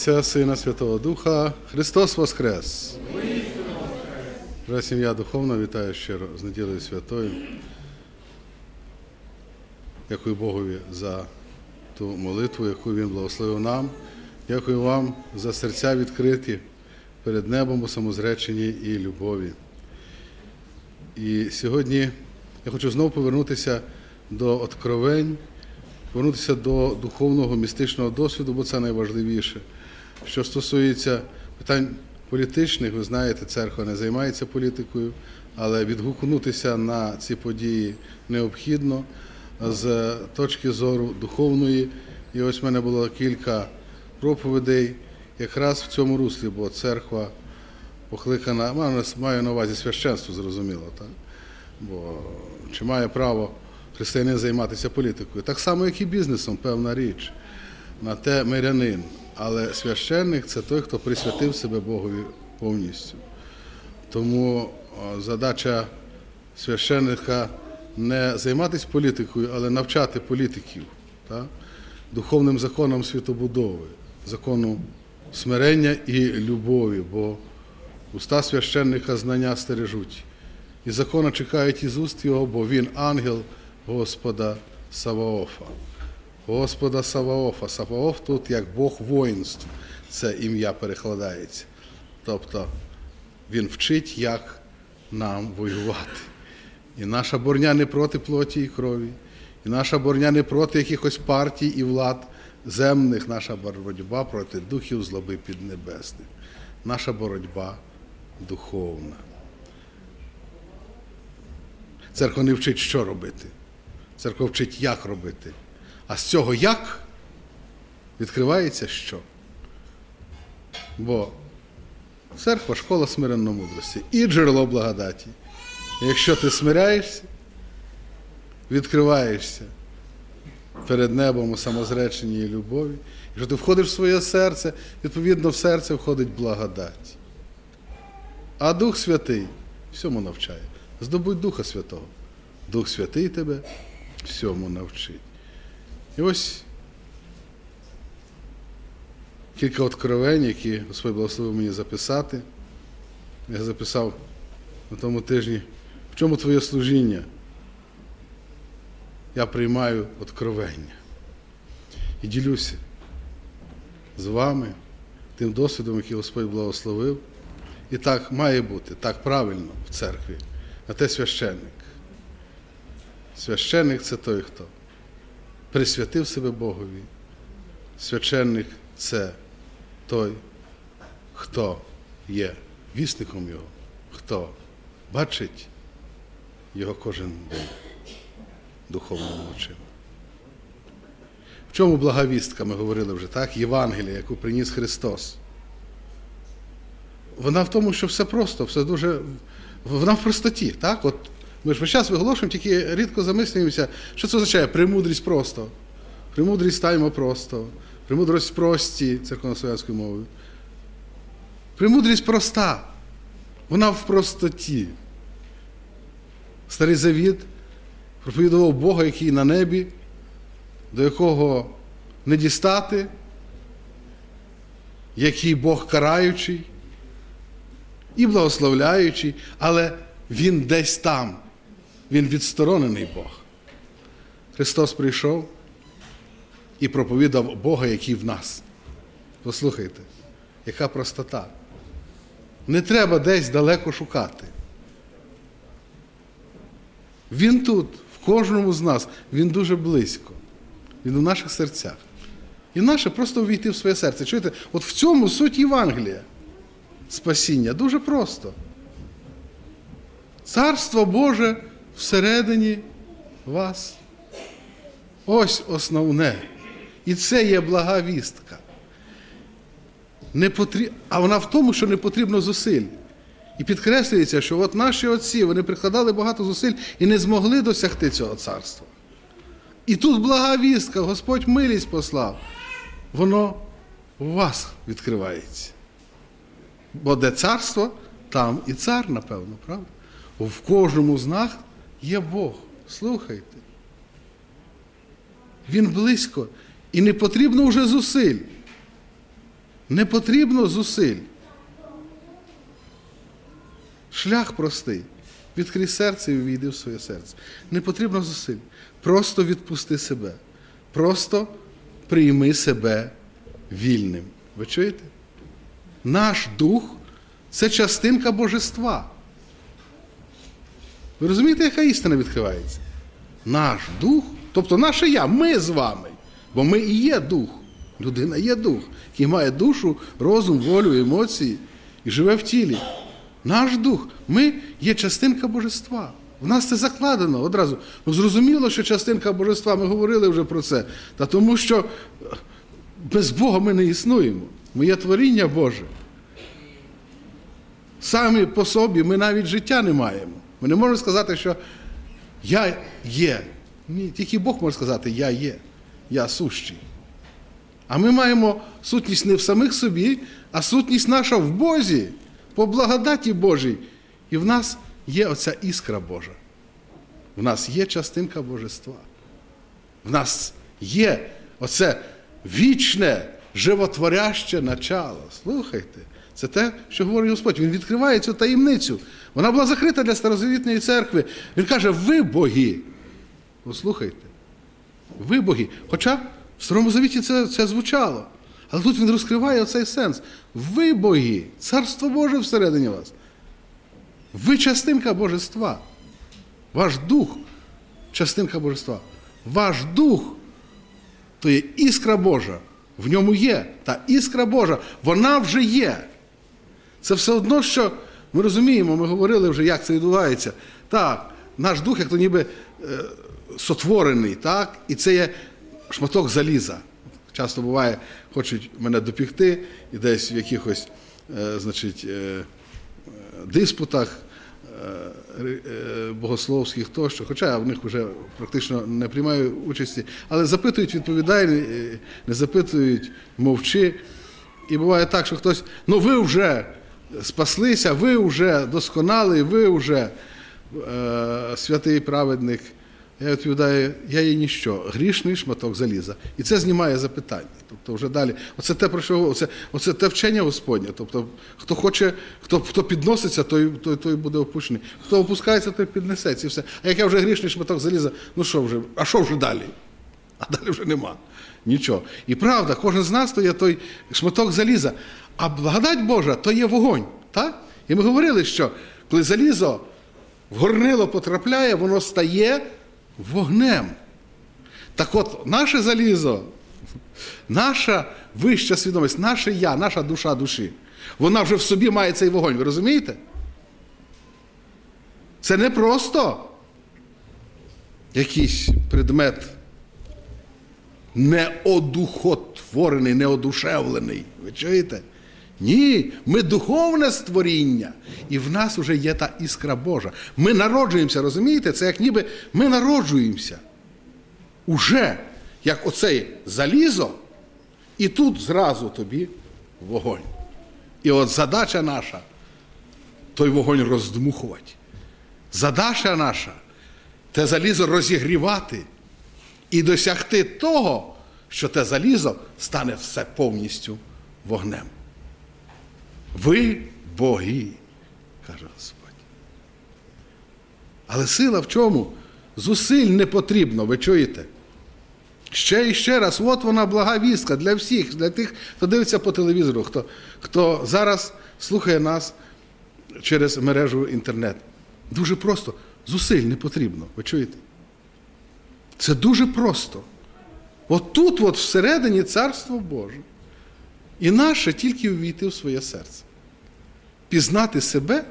Отця, Сина, Святого Духа. Христос Воскрес! Вже сім'я духовна вітаю щиро з неділею святою. Дякую Богові за ту молитву, яку Він благословив нам. Дякую вам за серця відкриті перед небом у самозреченні і любові. І сьогодні я хочу знову повернутися до откровень, повернутися до духовного містичного досвіду, бо це найважливіше. Що стосується питань політичних, ви знаєте, церква не займається політикою, але відгукнутися на ці події необхідно з точки зору духовної. І ось в мене було кілька проповідей якраз в цьому руслі, бо церква покликана, маю- на увазі священство, зрозуміло, так? Бо чи має право християнин займатися політикою? Так само, як і бізнесом, певна річ. На те мирянин. Але священник це той, хто присвятив себе Богові повністю. Тому задача священника не займатися політикою, але навчати політиків так? духовним законам світобудови, закону смирення і любові, бо уста священника знання стережуть. І закона чекають із уст його, бо він ангел Господа Саваофа. Господа Саваофа. Саваоф тут як Бог воїнств, це ім'я перекладається. Тобто він вчить, як нам воювати. І наша борня не проти плоті і крові, і наша борня не проти якихось партій і влад земних, наша боротьба проти духів злоби піднебесних. Наша боротьба духовна. Церква не вчить, що робити. Церква вчить, як робити. А з цього як відкривається що? Бо церква школа смиренної мудрості і джерело благодаті. Якщо ти смиряєшся, відкриваєшся перед небом у самозреченні і любові, якщо ти входиш в своє серце, відповідно в серце входить благодать. А Дух Святий всьому навчає. Здобудь Духа Святого. Дух Святий тебе всьому навчить. І ось кілька откровень, які Господь благословив мені записати. Я записав на тому тижні, в чому твоє служіння? Я приймаю откровення і ділюся з вами тим досвідом, який Господь благословив. І так має бути, так правильно в церкві. А те священник. Священник це той, хто присвятив себе Богові. Священник це той, хто є вісником Його, хто бачить його кожен день духовними очима. В чому благовістка, ми говорили вже, так? Євангелія, яку приніс Христос. Вона в тому, що все просто, все дуже. Вона в простоті. так? От ми ж весь час виголошуємо, тільки рідко замислюємося, що це означає премудрість просто. Премудрість ставимо просто. Премудрість прості церковнослов'янською мовою. Премудрість проста. Вона в простоті. Старий Завіт проповідував Бога, який на небі, до якого не дістати, який Бог караючий і благословляючий, але Він десь там. Він відсторонений Бог. Христос прийшов і проповідав Бога, який в нас. Послухайте, яка простота. Не треба десь далеко шукати. Він тут, в кожному з нас, він дуже близько. Він у наших серцях. І наше просто увійти в своє серце. Чуєте, от в цьому суть Євангелія. Спасіння дуже просто. Царство Боже всередині вас. Ось основне. І це є блага вістка. Не потріб... А вона в тому, що не потрібно зусиль. І підкреслюється, що от наші отці вони прикладали багато зусиль і не змогли досягти цього царства. І тут блага вістка, Господь милість послав, воно у вас відкривається. Бо де царство, там і цар, напевно, правда? В кожному з нас є Бог. Слухайте. Він близько. І не потрібно вже зусиль. Не потрібно зусиль. Шлях простий. Відкрий серце і увійди в своє серце. Не потрібно зусиль. Просто відпусти себе. Просто прийми себе вільним. Ви чуєте? Наш дух це частинка божества. Ви розумієте, яка істина відкривається? Наш дух, тобто наше я, ми з вами. Бо ми і є дух. Людина є дух, який має душу, розум, волю, емоції і живе в тілі. Наш дух, ми є частинка божества. В нас це закладено одразу. Ну, зрозуміло, що частинка божества, ми говорили вже про це. Та тому що без Бога ми не існуємо. Ми є творіння Боже. Самі по собі ми навіть життя не маємо. Ми не можемо сказати, що я є. Ні, тільки Бог може сказати, я є, я сущий. А ми маємо сутність не в самих собі, а сутність наша в Бозі, по благодаті Божій. І в нас є оця іскра Божа. В нас є частинка божества. В нас є оце вічне, животворяще начало. Слухайте, це те, що говорить Господь. Він відкриває цю таємницю. Вона була закрита для старозавітної церкви. Він каже, ви боги. Послухайте, ви боги. Хоча в Старому Завіті це, це звучало. Але тут він розкриває оцей сенс. Ви боги, царство Боже всередині вас. Ви частинка божества. Ваш дух частинка божества. Ваш дух то є іскра Божа. В ньому є. Та іскра Божа, вона вже є. Це все одно, що ми розуміємо, ми говорили вже, як це відбувається. Так, наш дух, як то ніби е, сотворений, так? і це є шматок заліза. Часто буває, хочуть мене допікти і десь в якихось е, значить, е, е, диспутах е, е, богословських тощо, хоча я в них вже практично не приймаю участі, але запитують, відповідай, е, не запитують, мовчи. І буває так, що хтось, ну ви вже спаслися, ви вже досконалий, ви вже е, святий праведник. Я відповідаю, я є ніщо, грішний шматок заліза. І це знімає запитання. Тобто вже далі. Оце те, про що оце, оце те вчення Господнє. Тобто, хто хоче, хто, хто підноситься, той, той, той буде опущений. Хто опускається, той піднесеться. І все. А як я вже грішний шматок заліза, ну що вже, а що вже далі? А далі вже нема. Нічого. І правда, кожен з нас то є той шматок заліза. А благодать Божа то є вогонь. Так? І ми говорили, що коли залізо в горнило потрапляє, воно стає вогнем. Так от, наше залізо, наша вища свідомість, наше я, наша душа душі, вона вже в собі має цей вогонь. Ви розумієте? Це не просто якийсь предмет неодухотворений, неодушевлений. Ви чуєте? Ні, ми духовне створіння, і в нас вже є та іскра Божа. Ми народжуємося, розумієте? Це як ніби ми народжуємося. Уже як оцей залізо, і тут зразу тобі вогонь. І от задача наша той вогонь роздмухувати. Задача наша те залізо розігрівати і досягти того, що те залізо стане все повністю вогнем. Ви боги, каже Господь. Але сила в чому? Зусиль не потрібно, ви чуєте? Ще і ще раз, от вона блага вістка для всіх, для тих, хто дивиться по телевізору, хто, хто зараз слухає нас через мережу інтернет. Дуже просто, зусиль не потрібно, ви чуєте? Це дуже просто. От от всередині царство Боже. І наше тільки увійти в своє серце, пізнати себе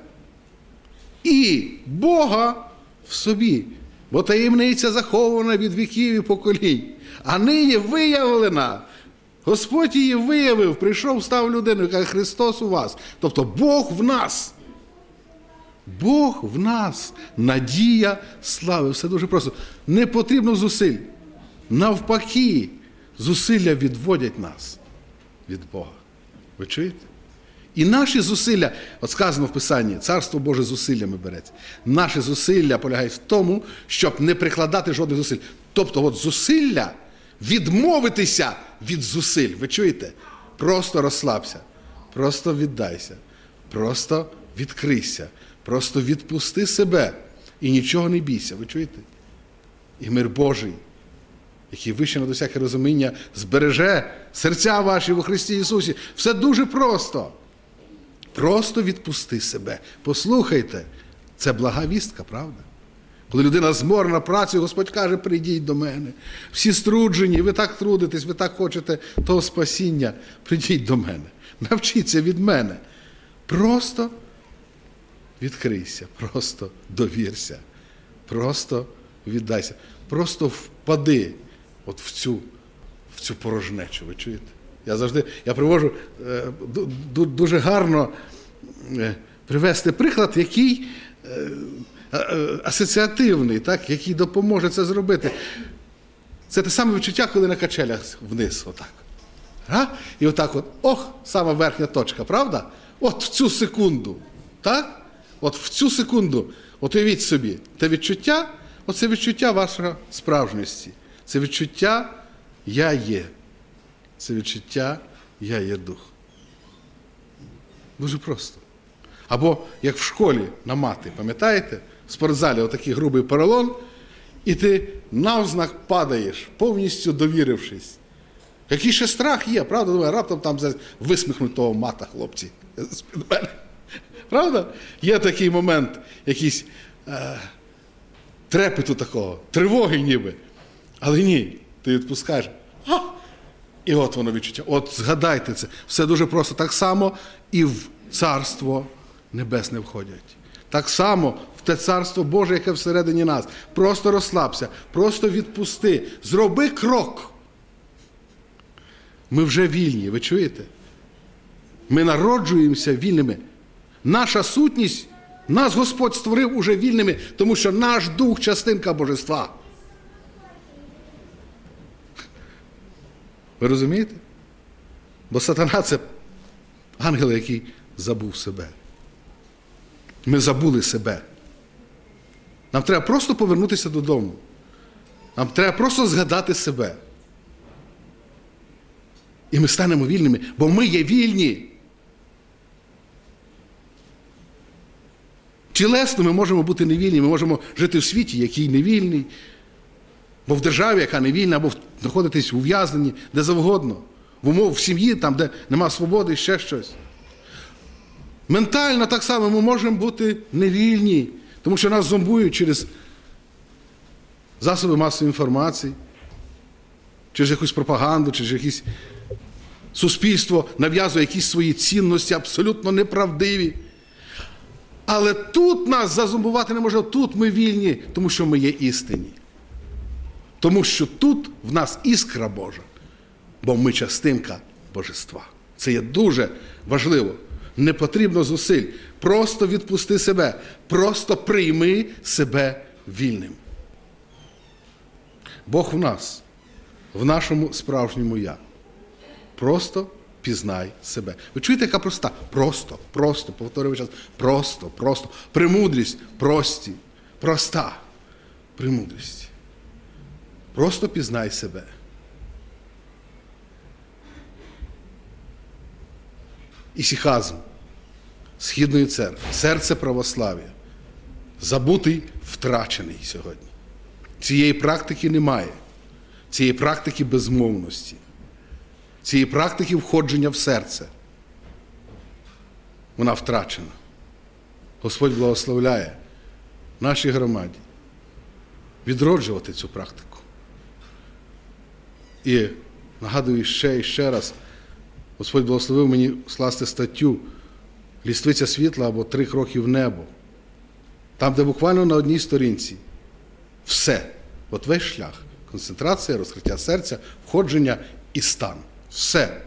і Бога в собі. Бо таємниця захована від віків і поколінь, а нині виявлена. Господь її виявив, прийшов, став людиною, каже Христос у вас. Тобто Бог в нас. Бог в нас, надія слави. Все дуже просто. Не потрібно зусиль. Навпаки, зусилля відводять нас від Бога. Ви чуєте? І наші зусилля, от сказано в Писанні, Царство Боже зусиллями береться. Наші зусилля полягають в тому, щоб не прикладати жодних зусиль. Тобто, от зусилля відмовитися від зусиль. Ви чуєте? Просто розслабся, просто віддайся, просто відкрийся, просто відпусти себе і нічого не бійся. Ви чуєте? І мир Божий, який вище над усяке розуміння, збереже серця ваші у Христі Ісусі. Все дуже просто. Просто відпусти себе. Послухайте, це блага вістка, правда? Коли людина зморена працею, Господь каже, прийдіть до мене. Всі струджені, ви так трудитесь, ви так хочете того спасіння. Прийдіть до мене. Навчіться від мене. Просто відкрийся, просто довірся, просто віддайся, просто впади от в цю, в цю порожнечу. Ви чуєте? Я завжди я привожу е, ду- ду- дуже гарно е, привести приклад, який е, асоціативний, так, який допоможе це зробити. Це те саме відчуття, коли на качелях вниз, отак. А? І отак от, ох, сама верхня точка, правда? От в цю секунду. Так? От в цю секунду, от уявіть собі, те відчуття, оце відчуття вашої справжності. Це відчуття я є. Це відчуття я є дух. Дуже просто. Або як в школі на мати, пам'ятаєте? В спортзалі отакий грубий поролон, і ти навзнак падаєш, повністю довірившись. Який ще страх є, правда? Думаю, раптом там висміхнуть того мата, хлопці. Правда? Є такий момент, якийсь е, трепету такого, тривоги ніби. Але ні, ти відпускаєш. А! І от воно відчуття. От згадайте це. Все дуже просто. Так само і в Царство Небесне входять. Так само в те царство Боже, яке всередині нас. Просто розслабся, просто відпусти, зроби крок. Ми вже вільні, ви чуєте? Ми народжуємося вільними. Наша сутність, нас Господь створив уже вільними, тому що наш дух частинка божества. Ви розумієте? Бо сатана це ангел, який забув себе. Ми забули себе. Нам треба просто повернутися додому. Нам треба просто згадати себе. І ми станемо вільними, бо ми є вільні. Тілесно ми можемо бути невільні, ми можемо жити в світі, який невільний, бо в державі, яка невільна, або знаходитись ув'язненні, де завгодно, в умов в сім'ї, там, де нема свободи, ще щось. Ментально так само ми можемо бути невільні, тому що нас зомбують через засоби масової інформації, через якусь пропаганду, через якісь суспільство нав'язує якісь свої цінності, абсолютно неправдиві. Але тут нас зазумбувати не може, тут ми вільні, тому що ми є істинні. Тому що тут в нас іскра Божа, бо ми частинка божества. Це є дуже важливо. Не потрібно зусиль. Просто відпусти себе, просто прийми себе вільним. Бог в нас, в нашому справжньому я. Просто пізнай себе. Ви чуєте, яка проста? Просто, просто, повторюю час, просто, просто. Премудрість прості, проста. Премудрість. Просто пізнай себе. Ісіхазм Східної церкви, серце православ'я, забутий, втрачений сьогодні. Цієї практики немає, цієї практики безмовності, цієї практики входження в серце. Вона втрачена. Господь благословляє нашій громаді відроджувати цю практику. І нагадую ще і ще раз, Господь благословив мені скласти статтю Ліствиця світла або три кроки в небо. Там, де буквально на одній сторінці все, от весь шлях, концентрація, розкриття серця, входження і стан. Все.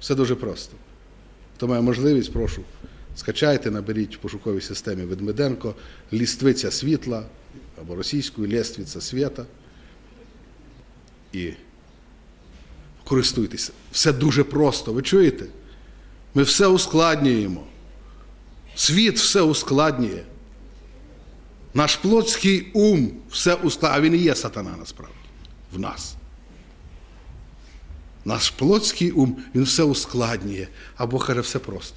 Все дуже просто. Хто має можливість, прошу, скачайте, наберіть в пошуковій системі Ведмеденко, ліствиця світла або російською лєствиця світа. І користуйтеся. Все дуже просто. Ви чуєте? Ми все ускладнюємо. Світ все ускладнює. Наш плотський ум все ускладнює. А він і є сатана насправді в нас. Наш плотський ум, він все ускладнює, а Бог каже, все просто.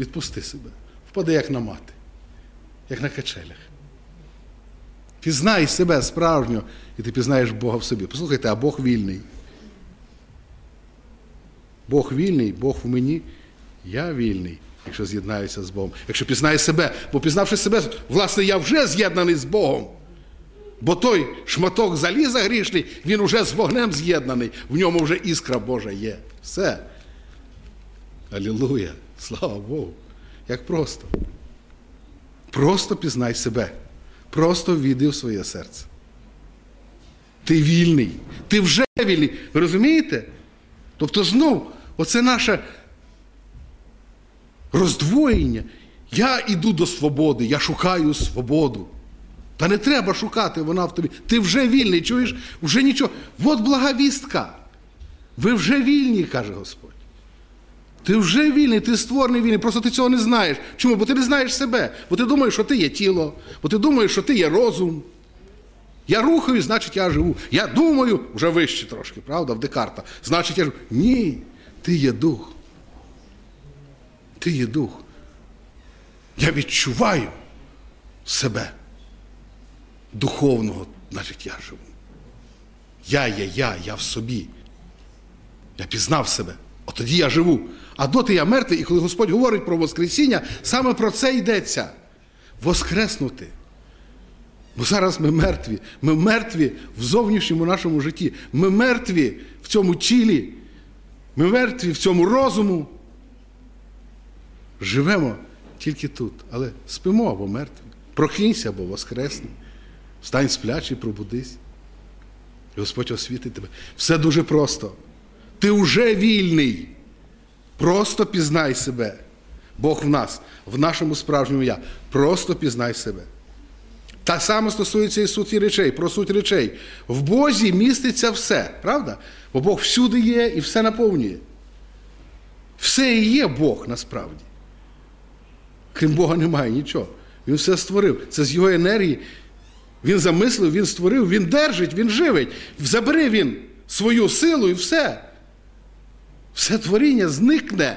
Відпусти себе. Впади як на мати, як на качелях. Пізнай себе справжньо, і ти пізнаєш Бога в собі. Послухайте, а Бог вільний. Бог вільний, Бог в мені, я вільний, якщо з'єднаюся з Богом. Якщо пізнаю себе, бо пізнавши себе, власне, я вже з'єднаний з Богом. Бо той шматок заліза грішний, він уже з вогнем з'єднаний, в ньому вже іскра Божа є. Все. Алілуя! Слава Богу! Як просто. Просто пізнай себе. Просто війди в своє серце. Ти вільний. Ти вже вільний. Ви розумієте? Тобто знов, оце наше роздвоєння. Я йду до свободи, я шукаю свободу. Та не треба шукати, вона в тобі. Ти вже вільний, чуєш? Вже нічого. От блага вістка. Ви вже вільні, каже Господь. Ти вже вільний, ти створений вільний, просто ти цього не знаєш. Чому? Бо ти не знаєш себе. Бо ти думаєш, що ти є тіло, бо ти думаєш, що ти є розум. Я рухаю, значить я живу. Я думаю, вже вище трошки, правда, в Декарта. Значить, я живу. Ні, ти є дух. Ти є дух. Я відчуваю себе. Духовного, значить, я живу. Я є я, я в собі. Я пізнав себе. От тоді я живу. А доти я мертвий, і коли Господь говорить про Воскресіння, саме про це йдеться. Воскреснути. Бо зараз ми мертві. Ми мертві в зовнішньому нашому житті. Ми мертві в цьому тілі. Ми мертві в цьому розуму. Живемо тільки тут, але спимо або мертві. Прокинься або воскресни. Встань сплячий, пробудись. Господь освітить тебе. Все дуже просто. Ти вже вільний. Просто пізнай себе. Бог в нас, в нашому справжньому я. Просто пізнай себе. Так само стосується і суті речей, про суть речей. В Бозі міститься все, правда? Бо Бог всюди є і все наповнює. Все і є Бог насправді. Крім Бога немає нічого. Він все створив. Це з його енергії. Він замислив, він створив, він держить, він живить. Забери він свою силу і все. Все творіння зникне.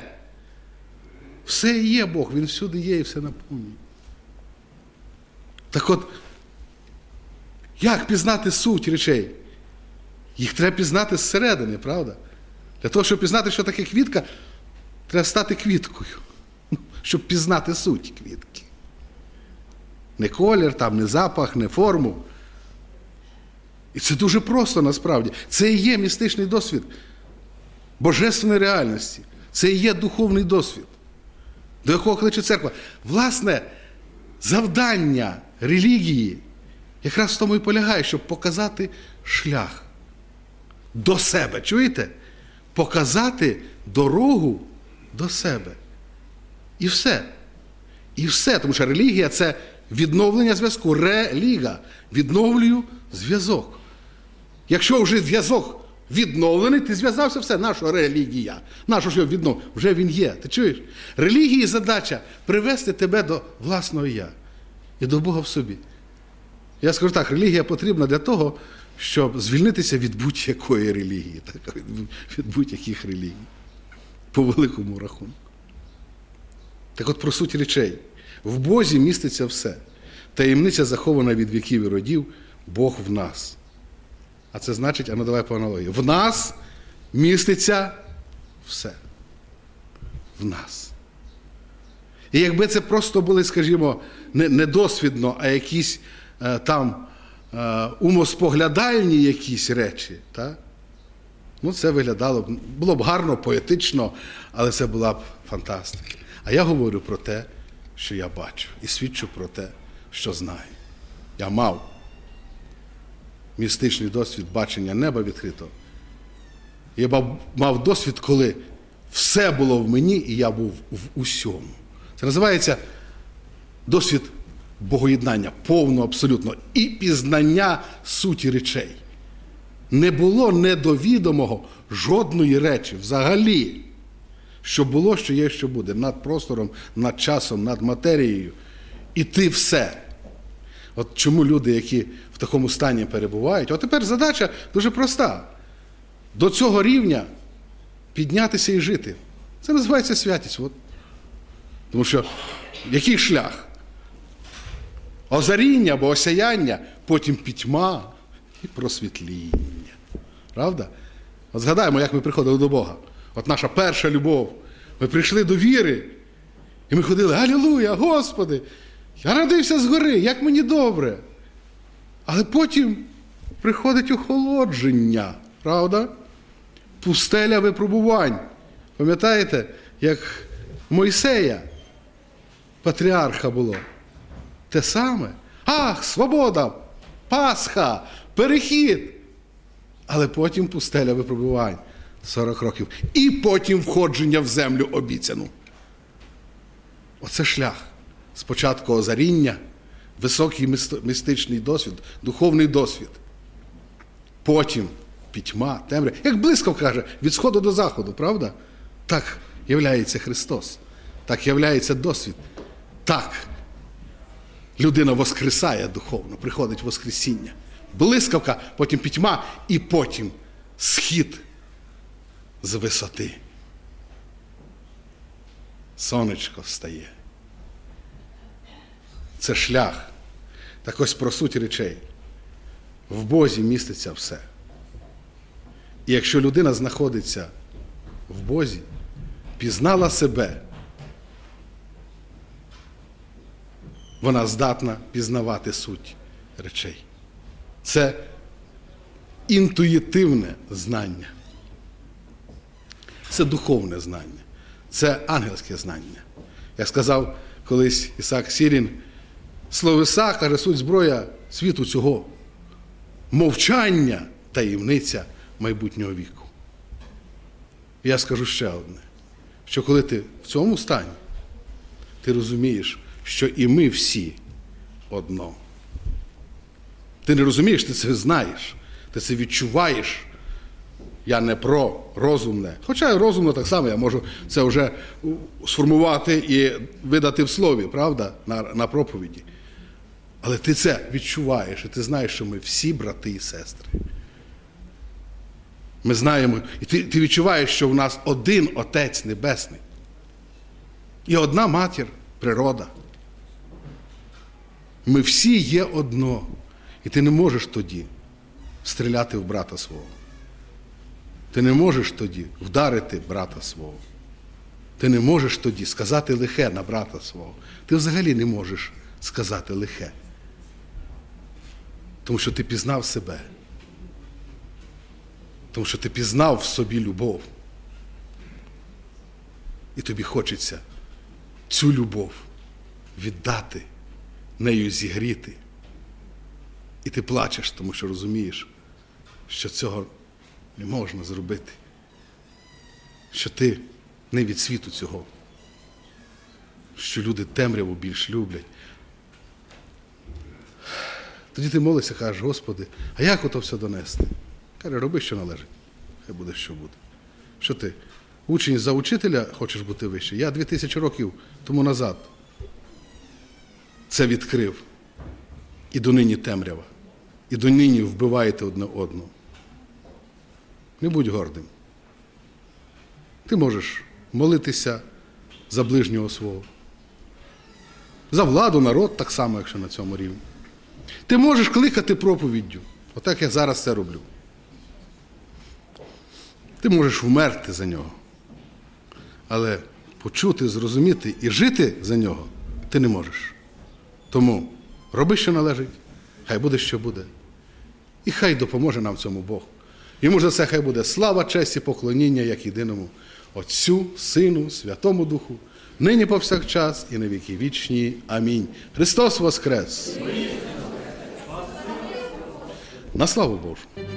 Все і є Бог, Він всюди є і все наповнює. Так от, як пізнати суть речей? Їх треба пізнати зсередини, правда? Для того, щоб пізнати, що таке квітка, треба стати квіткою, щоб пізнати суть квітки. Не колір, там, не запах, не форму. І це дуже просто насправді. Це і є містичний досвід божественної реальності. Це і є духовний досвід, до якого кличе церква. Власне, завдання релігії якраз в тому і полягає, щоб показати шлях до себе. Чуєте? Показати дорогу до себе. І все. І все. Тому що релігія це відновлення зв'язку. Реліга. Відновлюю зв'язок. Якщо вже зв'язок відновлений, ти зв'язався все, наша релігія. Нащо ж його віднов? Вже він є. Ти чуєш? Релігії задача привести тебе до власного я і до Бога в собі. Я скажу так, релігія потрібна для того, щоб звільнитися від будь-якої релігії, так, від будь-яких релігій. По великому рахунку. Так от про суть речей. В Бозі міститься все. Таємниця захована від віків і родів, Бог в нас. А це значить, а ну давай по аналогії. В нас міститься все. В нас. І якби це просто були, скажімо, не, не досвідно, а якісь е, там е, умоспоглядальні якісь речі, так? ну це виглядало б, було б гарно, поетично, але це була б фантастика. А я говорю про те, що я бачу, і свідчу про те, що знаю. Я мав містичний досвід бачення неба відкритого. Я мав досвід, коли все було в мені, і я був в усьому. Це називається досвід богоєднання, повно, абсолютно, і пізнання суті речей. Не було недовідомого жодної речі взагалі, що було, що є, що буде, над простором, над часом, над матерією. І ти все. От чому люди, які в такому стані перебувають, от тепер задача дуже проста. До цього рівня піднятися і жити. Це називається святість. От. Тому що який шлях? Озаріння або осяяння, потім пітьма і просвітління. Правда? От згадаємо, як ми приходили до Бога. От наша перша любов. Ми прийшли до віри, і ми ходили, Алілуя, Господи! Я радився згори, як мені добре. Але потім приходить охолодження, правда? Пустеля випробувань. Пам'ятаєте, як Мойсея, патріарха було? Те саме. Ах, свобода, Пасха, перехід. Але потім пустеля випробувань 40 років. І потім входження в землю обіцяну. Оце шлях. Спочатку озаріння, високий містичний досвід, духовний досвід. Потім пітьма, темря. Як блискав каже, від сходу до заходу, правда? Так являється Христос. Так являється досвід. Так. Людина воскресає духовно, приходить Воскресіння. Блискавка, потім пітьма і потім схід з висоти. Сонечко встає. Це шлях. Так ось про суть речей. В Бозі міститься все. І якщо людина знаходиться в Бозі, пізнала себе, вона здатна пізнавати суть речей. Це інтуїтивне знання. Це духовне знання, це ангельське знання. Як сказав колись Ісак Сірін, словеса, каже, суть зброя світу цього, мовчання таємниця майбутнього віку. Я скажу ще одне: що коли ти в цьому стані, ти розумієш, що і ми всі одно. Ти не розумієш, ти це знаєш, ти це відчуваєш. Я не про розумне. Хоча розумно так само, я можу це вже сформувати і видати в слові, правда, на, на проповіді. Але ти це відчуваєш, і ти знаєш, що ми всі брати і сестри. Ми знаємо, і ти, ти відчуваєш, що в нас один Отець Небесний. І одна матір природа. Ми всі є одно. І ти не можеш тоді стріляти в брата свого. Ти не можеш тоді вдарити брата свого. Ти не можеш тоді сказати лихе на брата свого. Ти взагалі не можеш сказати лихе. Тому що ти пізнав себе. Тому що ти пізнав в собі любов. І тобі хочеться цю любов віддати, нею зігріти. І ти плачеш, тому що розумієш, що цього не можна зробити. Що ти не від світу цього. Що люди темряву більш люблять. Тоді ти молишся, кажеш, Господи, а як ото все донести? Каже, роби, що належить. Хай буде, що буде. Що ти? Учень за учителя хочеш бути вище? Я дві тисячі років тому назад це відкрив. І донині темрява. І донині вбиваєте одне одного. Не будь гордим. Ти можеш молитися за ближнього свого. За владу, народ так само, якщо на цьому рівні. Ти можеш кликати проповіддю, отак я зараз це роблю. Ти можеш вмерти за нього. Але почути, зрозуміти і жити за нього ти не можеш. Тому роби, що належить, хай буде, що буде. І хай допоможе нам цьому Бог. Йому за це хай буде слава, честь і поклоніння як єдиному Отцю, Сину, Святому Духу, нині повсякчас і на віки вічні. Амінь. Христос Воскрес! На славу Божу!